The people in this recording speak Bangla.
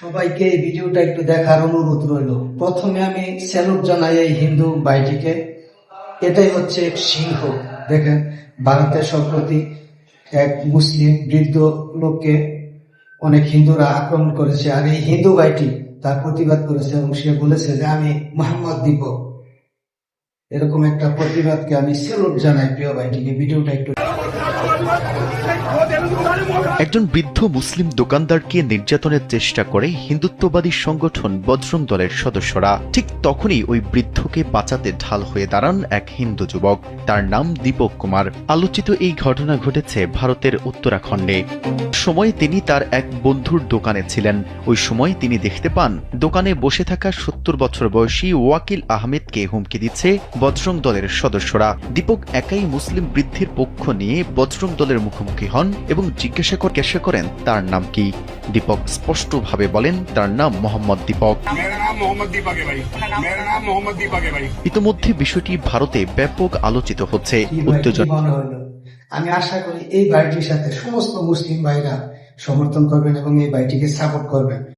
সবাইকে এই ভিডিওটা একটু দেখার অনুরোধ রইল। প্রথমে আমি স্যালুট জানাই এই হিন্দু ভাইটিকে। এটাই হচ্ছে সিংহ। দেখেন, ভারতের সম্প্রতি এক মুসলিম বৃদ্ধ লোককে অনেক হিন্দুরা আক্রমণ করেছে। আর এই হিন্দু ভাইটি তার প্রতিবাদ করেছে এবং সে বলেছে যে, আমি মোহাম্মদ দীপক এরকম একটা প্রতিবাদকে আমি স্যালুট জানাই প্রিয় ভাইটিকে। ভিডিওটা একটু একজন বৃদ্ধ মুসলিম দোকানদারকে নির্যাতনের চেষ্টা করে হিন্দুত্ববাদী সংগঠন বজরং দলের সদস্যরা। ঠিক তখনই ওই বৃদ্ধকে বাঁচাতে ঢাল হয়ে দাঁড়ান এক হিন্দু যুবক। তার নাম দীপক কুমার। আলোচিত এই ঘটনা ঘটেছে ভারতের উত্তরাখণ্ডে। সময় তিনি তার এক বন্ধুর দোকানে ছিলেন। ওই সময় তিনি দেখতে পান, দোকানে বসে থাকা সত্তর বছর বয়সী ওয়াকিল আহমেদকে হুমকি দিচ্ছে বজরং দলের সদস্যরা। দীপক একাই মুসলিম বৃদ্ধির পক্ষ নিয়ে বজরং দলের মুখোমুখি হন এবং জিজ্ঞাসা জিজ্ঞাসা করেন তার নাম কি? দীপক স্পষ্টভাবে বলেন তার নাম মোহাম্মদ দীপক। ইতিমধ্যে বিষয়টি ভারতে ব্যাপক আলোচিত হচ্ছে। উত্তেজনা। আমি আশা করি এই বাড়িটির সাথে সমস্ত মুসলিম ভাইরা সমর্থন করবেন এবং এই বাড়িটিকে সাপোর্ট করবেন।